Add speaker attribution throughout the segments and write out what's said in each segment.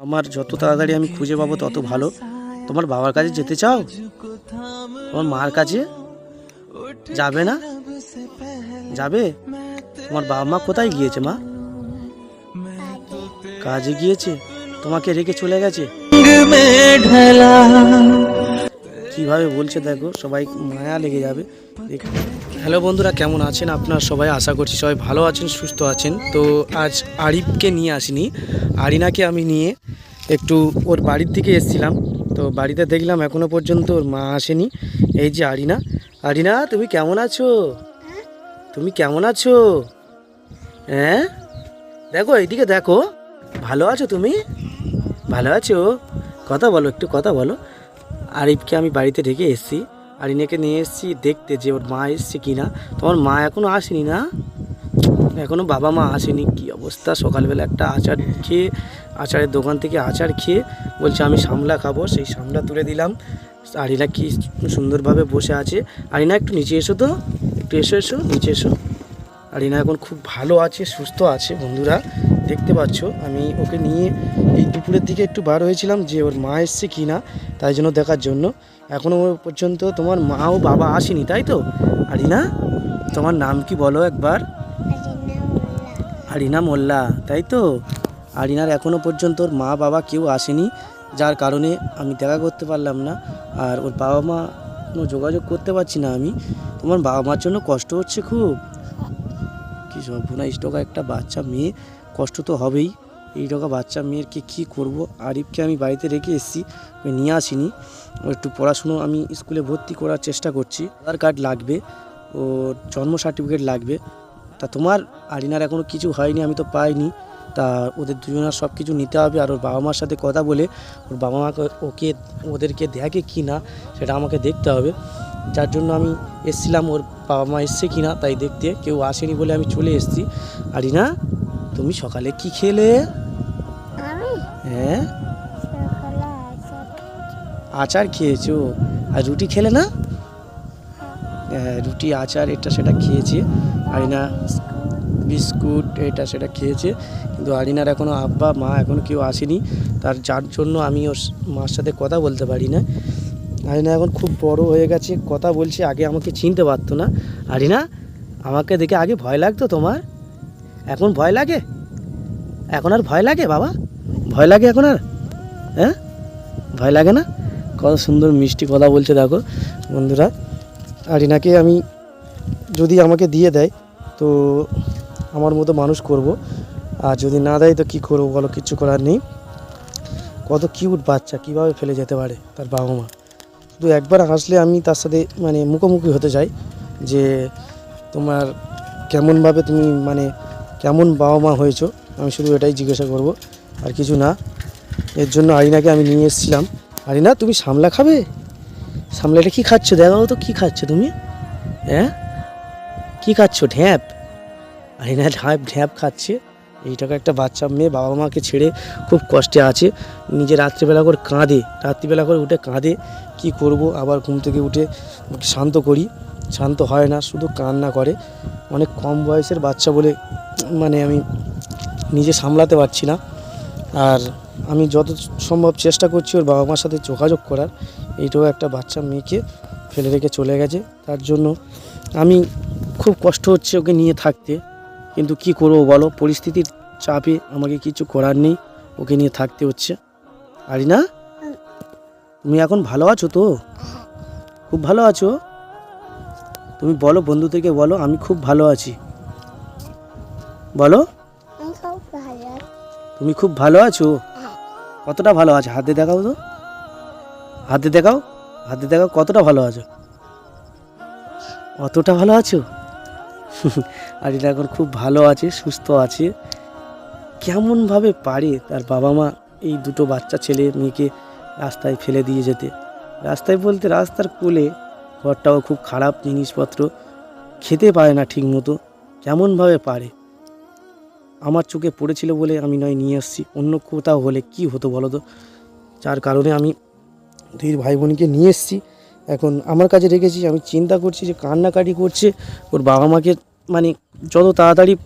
Speaker 1: আমার যত তাড়াতাড়ি আমি খুঁজে পাবো তত ভালো। তোমার বাবার কাছে যেতে চাও? তোমার মার কাছে? যাবে না? যাবে? তোমার বাবা মা কোথায় গিয়েছে, মা? কাজে গিয়েছে? তোমাকে রেখে চলে গেছে? কীভাবে বলছে দেখো, সবাই মায়া লেগে যাবে। হ্যালো বন্ধুরা, কেমন আছেন আপনারা সবাই? আশা করছি সবাই ভালো আছেন, সুস্থ আছেন। তো আজ আরিফকে নিয়ে আসিনি। আরিনাকে আমি নিয়ে একটু ওর বাড়ির দিকে এসেছিলাম। তো বাড়িতে দেখলাম এখনও পর্যন্ত ওর মা আসেনি। এই যে আরিনা। আরিনা, তুমি কেমন আছো? তুমি কেমন আছো? হ্যাঁ? দেখো, এইদিকে দেখো। ভালো আছো তুমি? ভালো আছো? কথা বলো, একটু কথা বলো। আরিফকে আমি বাড়িতে রেখে এসেছি। আরিনাকে নিয়ে এসেছি দেখতে যে ওর মা এসছে কি না তোমার মা এখনও আসেনি না? এখনও বাবা মা আসেনি। কি অবস্থা? সকালবেলা একটা আচার খেয়ে, আচারের দোকান থেকে আচার খেয়ে বলছে, আমি সামলা খাব। সেই সামলা তুলে দিলাম। আরিনা কি সুন্দরভাবে বসে আছে। আরিনা, একটু নিচে এসো তো। একটু এসো এসো, নিচে এসো। আরিনা এখন খুব ভালো আছে, সুস্থ আছে বন্ধুরা। দেখতে পাচ্ছ, আমি ওকে নিয়ে এই দুপুরের দিকে একটু বার হয়েছিলাম যে ওর মা এসছে কি না, তাই জন্য দেখার জন্য। এখনও পর্যন্ত তোমার মা ও বাবা আসেনি, তাই তো? আরিনা, তোমার নাম কি বলো একবার? আরিনা মোল্লা, তাই তো? আরিনার এখনও পর্যন্ত ওর মা বাবা কেউ আসেনি, যার কারণে আমি দেখা করতে পারলাম না, আর ওর বাবা মা কোনো যোগাযোগ করতে পারছি না আমি। তোমার বাবা মার জন্য কষ্ট হচ্ছে খুব। কি সর্বনা ইষ্টকা একটা বাচ্চা মেয়ে কষ্ট তো হবেই। এই টাকা বাচ্চা মেয়েরকে কী করব? আরিফকে আমি বাড়িতে রেখে এসেছি নিয়ে আসিনি। একটু পড়াশুনো আমি স্কুলে ভর্তি করার চেষ্টা করছি। আধার কার্ড লাগবে ও জন্ম সার্টিফিকেট লাগবে। তা তোমার, আরিনার এখনও কিছু হয়নি, আমি তো পাইনি। তা ওদের দুজনের সব কিছু নিতে হবে। আর ওর বাবা মার সাথে কথা বলে, ওর বাবা মাকে ওকে, ওদেরকে দেখে কি না, সেটা আমাকে দেখতে হবে। যার জন্য আমি এসছিলাম, ওর বাবা মা এসছে কি না, তাই দেখতে। কেউ আসেনি বলে আমি চলে এসেছি। আরিনা তুমি সকালে কি খেলে? হ্যাঁ?
Speaker 2: আচার
Speaker 1: খেয়েছো। আর রুটি খেলে না? হ্যাঁ, রুটি আচার এটা সেটা খেয়েছে। আরিনা বিস্কুট। এটা সেটা খেয়েছে। কিন্তু আরিনার এখনও আব্বা মা এখনও কেউ আসেনি। তার যার জন্য আমি ওর মার সাথে কথা বলতে পারি না। আরিনা এখন খুব বড় হয়ে গেছে। কথা বলছে আগে আমাকে চিনতে পারতো না। আরিনা আমাকে দেখে আগে ভয় লাগতো তোমার? এখন ভয় লাগে? এখন আর ভয় লাগে বাবা? ভয় লাগে এখন আর? হ্যাঁ? ভয় লাগে না? কত সুন্দর মিষ্টি কথা বলছে দেখো বন্ধুরা। আরিনাকে আমি যদি আমাকে দিয়ে দেয়, তো আমার মতো মানুষ করব। আর যদি না দেয়, তো কী করব বলো? কিচ্ছু করার নেই। কত কিউট বাচ্চা, কীভাবে ফেলে যেতে পারে তার বাবা মা? শুধু একবার আসলে আমি তার সাথে মানে মুখোমুখি হতে চাই যে তোমার কেমনভাবে তুমি মানে কেমন বাবা মা হয়েছো? আমি শুধু এটাই জিজ্ঞাসা করব। আর কিছু না, এর জন্য আরিনাকে আমি নিয়ে এসেছিলাম। আরিনা, তুমি সামলা খাবে? সামলাটা কি খাচ্ছ? দেখাও তো, কি খাচ্ছ তুমি? হ্যাঁ? কি খাচ্ছ? ঢ্যাপ। আরিনা ঢ্যাপ ঢ্যাপ খাচ্ছে। এইটাকে একটা বাচ্চা মেয়ে বাবা মাকে ছেড়ে খুব কষ্টে আছে। নিজে রাত্রিবেলা করে কাঁদে। রাত্রিবেলা করে উঠে কাঁদে। কি করব? আবার ঘুম থেকে উঠে শান্ত করি। শান্ত হয় না, শুধু কান্না করে। অনেক কম বয়সের বাচ্চা বলে মানে আমি নিজে সামলাতে পারছি না। আর আমি যত সম্ভব চেষ্টা করছি ওর বাবা মার সাথে যোগাযোগ করার। এইটাও একটা বাচ্চা মেয়েকে ফেলে রেখে চলে গেছে। তার জন্য আমি খুব কষ্ট হচ্ছে ওকে নিয়ে থাকতে। কিন্তু কি করব বলো? পরিস্থিতির চাপে আমাকে কিছু করার নেই। ওকে নিয়ে থাকতে হচ্ছে। আরি না তুমি এখন ভালো আছো তো? খুব ভালো আছো? তুমি বলো বন্ধুদেরকে বলো, আমি খুব ভালো আছি। বলো। তুমি খুব ভালো আছো? কতটা ভালো আছো? হাতে দেখাও তো। হাতে দেখাও। হাতে দেখাও কতটা ভালো আছো। অতটা ভালো আছো? আর এটা এখন খুব ভালো আছে সুস্থ আছে। কেমনভাবে পারে তার বাবা মা এই দুটো বাচ্চা ছেলে মেয়েকে রাস্তায় ফেলে দিয়ে যেতে? রাস্তায় বলতে রাস্তার কোলে ঘরটাও খুব খারাপ জিনিসপত্র। খেতে পারে না ঠিক মতো কেমনভাবে পারে? আমার চোখে পড়েছিল বলে আমি নয়, নিয়ে এসেছি অন্য কোথাও হলে কি হতো বলো তো? যার কারণে আমি দুই ভাই বোনকে নিয়ে এসেছি। এখন আমার কাছে রেখেছি, আমি চিন্তা করছি যে কান্নাকাটি করছে, ওর বাবা মাকে মানে যত তাড়াতাড়ি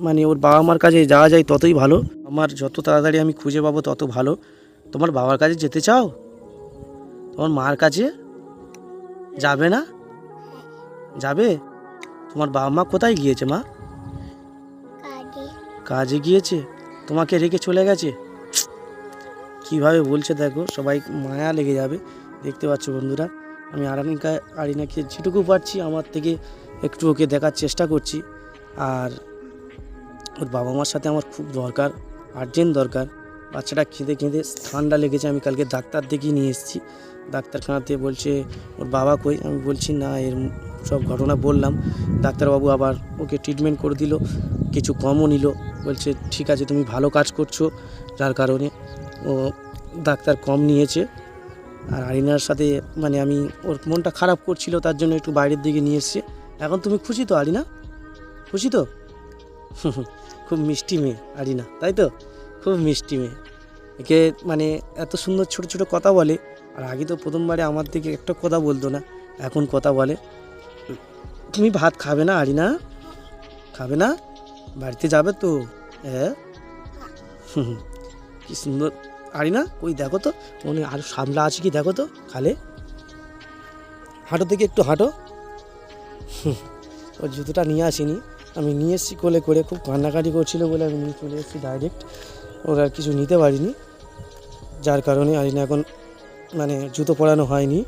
Speaker 1: মানে ওর বাবা মার কাছে যাওয়া যায় ততই ভালো। আমার যত তাড়াতাড়ি আমি খুঁজে পাবো তত ভালো। তোমার বাবার কাছে যেতে চাও? তোমার মার কাছে? যাবে না? যাবে? তোমার বাবা মা কোথায় গিয়েছে মা?
Speaker 2: কাজে
Speaker 1: গিয়েছে? তোমাকে রেখে চলে গেছে? কীভাবে বলছে দেখো, সবাই মায়া লেগে যাবে। দেখতে পাচ্ছ বন্ধুরা, আমি আরানিকা আরিনাকে যেটুকু পারছি আমার থেকে একটু ওকে দেখার চেষ্টা করছি। আর ওর বাবা মার সাথে আমার খুব দরকার আর্জেন্ট দরকার। বাচ্চাটা খেঁদে খেঁদে ঠান্ডা লেগেছে, আমি কালকে ডাক্তার দেখিয়ে নিয়ে এসেছি। ডাক্তারখানাতে বলছে, ওর বাবা কই? আমি বলছি, না, এর সব ঘটনা বললাম। ডাক্তারবাবু আবার ওকে ট্রিটমেন্ট করে দিল। কিছু কমও নিল। বলছে, ঠিক আছে, তুমি ভালো কাজ করছ। যার কারণে ও ডাক্তার কম নিয়েছে। আর আরিনার সাথে মানে আমি, ওর মনটা খারাপ করছিল, তার জন্য একটু বাইরের দিকে নিয়ে এসছে। এখন তুমি খুশি তো, আরিনা? খুশি তো? খুব মিষ্টি মেয়ে, আরিনা, তাই তো? খুব মিষ্টি মেয়ে। একে মানে এত সুন্দর ছোট ছোট কথা বলে, আর আগে তো প্রথমবারে আমার দিকে একটা কথা বলতো না, এখন কথা বলে। তুমি ভাত খাবে না, আরিনা? খাবে না? বাড়িতে যাবে তো? হ্যাঁ। কি সুন্দর। আরি না ওই দেখো তো মনে আর সামলা আছে কি দেখো তো, খালে? হাঁটো থেকে একটু হাঁটো। ওর জুতোটা নিয়ে আসিনি। আমি নিয়ে এসেছি কোলে করে, খুব কান্নাকাটি করছিল বলে আমি নিয়ে চলে এসেছি ডাইরেক্ট ওর আর কিছু নিতে পারিনি। যার কারণে আরিনা এখন মানে জুতো পরানো হয়নি।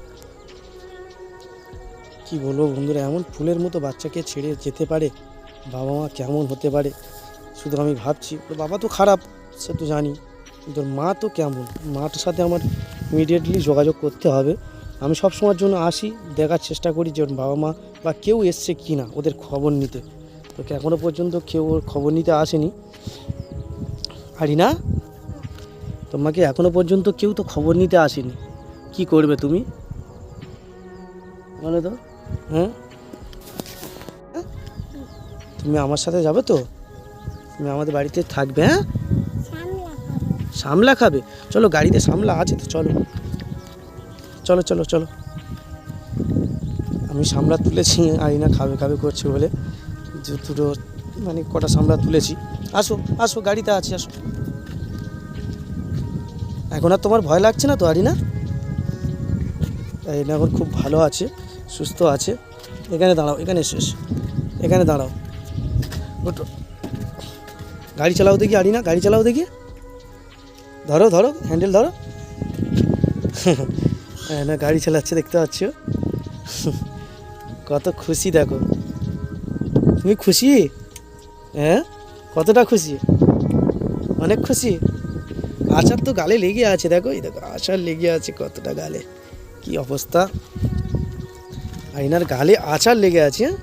Speaker 1: কি বলব বন্ধুরা, এমন ফুলের মতো বাচ্চাকে ছেড়ে যেতে পারে? বাবা মা কেমন হতে পারে? শুধু আমি ভাবছি, ওর বাবা তো খারাপ, সে তো জানি। ওর মা তো কেমন? মাটার সাথে আমার ইমিডিয়েটলি যোগাযোগ করতে হবে। আমি সব সময়ের জন্য আসি, দেখার চেষ্টা করি যে বাবা মা বা কেউ এসছে কি না ওদের খবর নিতে। তোকে এখনও পর্যন্ত কেউ ওর খবর নিতে আসেনি। হারি না তোমাকে এখনও পর্যন্ত কেউ তো খবর নিতে আসেনি। কি করবে তুমি? বলো তো হ্যাঁ? তুমি আমার সাথে যাবে তো? তুমি আমাদের বাড়িতে থাকবে হ্যাঁ?
Speaker 2: সামলা খাবে।
Speaker 1: চলো, গাড়িতে সামলা আছে তো, চলো। চলো চলো চলো। আমি সামলা তুলেছি, আরিনা খাবে খাবে করছে বলে। দুটো মানে কটা সামলা তুলেছি। আসো আসো, গাড়িতে আছে, আসো। এখন আর তোমার ভয় লাগছে না তো, আরিনা? আরিনা এখন খুব ভালো আছে, সুস্থ আছে। এখানে দাঁড়াও, এখানে শেষ এখানে দাঁড়াও। ওটো। গাড়ি চালাও দেখি আরিনা গাড়ি চালাও দেখি। ধরো ধরো হ্যান্ডেল ধরো। হ্যাঁ না, গাড়ি চালাচ্ছে, দেখতে পাচ্ছ। কত খুশি, দেখো। তুমি খুশি? হ্যাঁ? কতটা খুশি? অনেক খুশি? আচার তো গালে লেগে আছে, দেখো, এই দেখো আচার লেগে আছে কতটা গালে। কি অবস্থা? আইনার গালে আচার লেগে আছে হ্যাঁ?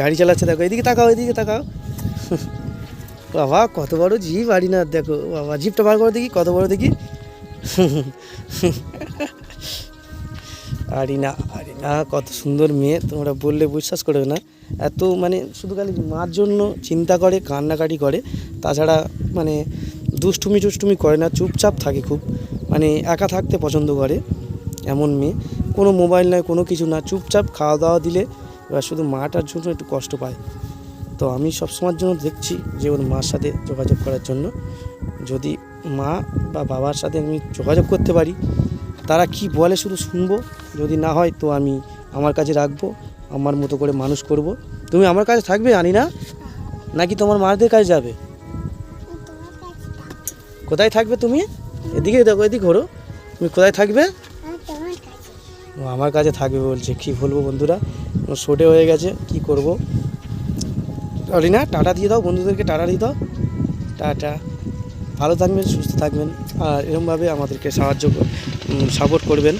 Speaker 1: গাড়ি চালাচ্ছে, দেখো, এদিকে তাকাও এদিকে তাকাও। বাবা, কত বড় জিপ আরিনার দেখো, বাবা, জিপটা বার করে দেখি, কত বড় দেখি। আরিনা আরিনা, কত সুন্দর মেয়ে, তোমরা বললে বিশ্বাস করবে না। এত মানে শুধু খালি মার জন্য চিন্তা করে, কান্নাকাটি করে, তাছাড়া মানে দুষ্টুমি টুষ্টুমি করে না, চুপচাপ থাকে খুব। মানে একা থাকতে পছন্দ করে, এমন মেয়ে। কোনো মোবাইল নয়, কোনো কিছু না, চুপচাপ খাওয়া দাওয়া দিলে এবার শুধু মাটার জন্য একটু কষ্ট পায়। তো আমি সবসময়ের জন্য দেখছি যে ওর মার সাথে যোগাযোগ করার জন্য। যদি মা বা বাবার সাথে আমি যোগাযোগ করতে পারি, তারা কি বলে শুধু শুনব? যদি না হয় তো আমি আমার কাছে রাখব, আমার মতো করে মানুষ করব। তুমি আমার কাছে থাকবে আনি না? নাকি তোমার মাদের কাছে যাবে। কোথায় থাকবে তুমি? এদিকে দেখো, এদিকে ঘোরো। তুমি কোথায় থাকবে? আমার কাছে থাকবে বলছে, কি বলব বন্ধুরা? শোটে হয়ে গেছে, কি করব? না টাটা দিয়ে দাও, বন্ধুদেরকে টাটা দিয়ে দাও। টাটা। ভালো থাকবেন, সুস্থ থাকবেন, আর এরমভাবে আমাদেরকে সাহায্য সাপোর্ট করবেন।